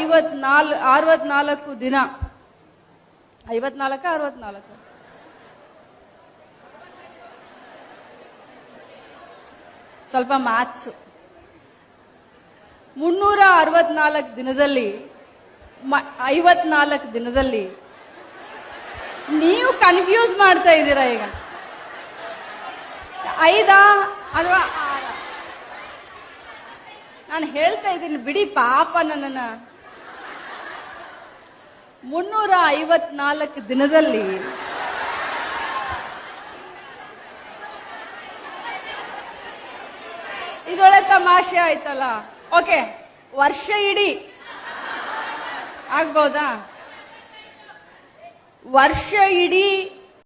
ಐವತ್ನಾಲ್ ಅರವತ್ನಾಲ್ಕು ದಿನ. ಐವತ್ನಾಲ್ಕ, ಅರವತ್ನಾಲ್ಕು? ಸ್ವಲ್ಪ ಮ್ಯಾಥ್ಸ್ ಮುನ್ನೂರ ಅರವತ್ನಾಲ್ಕು ದಿನದಲ್ಲಿ ಐವತ್ನಾಲ್ಕು ದಿನದಲ್ಲಿ ನೀವು ಕನ್ಫ್ಯೂಸ್ ಮಾಡ್ತಾ ಇದ್ದೀರಾ ಈಗ? ಐದಾ, ಅಥವಾ ನಾನು ಹೇಳ್ತಾ ಇದ್ದೀನಿ, ಬಿಡಿ ಪಾಪ ನನ್ನನ್ನ. ಮುನ್ನೂರ ಐವತ್ನಾಲ್ಕು ದಿನದಲ್ಲಿ ಇದೊಳ್ಳೆ ತಮಾಷೆ ಆಯ್ತಲ್ಲ. ಓಕೆ, ವರ್ಷ ಇಡೀ. ಆಗ್ಬೋದಾ? ವರ್ಷ ಇಡೀ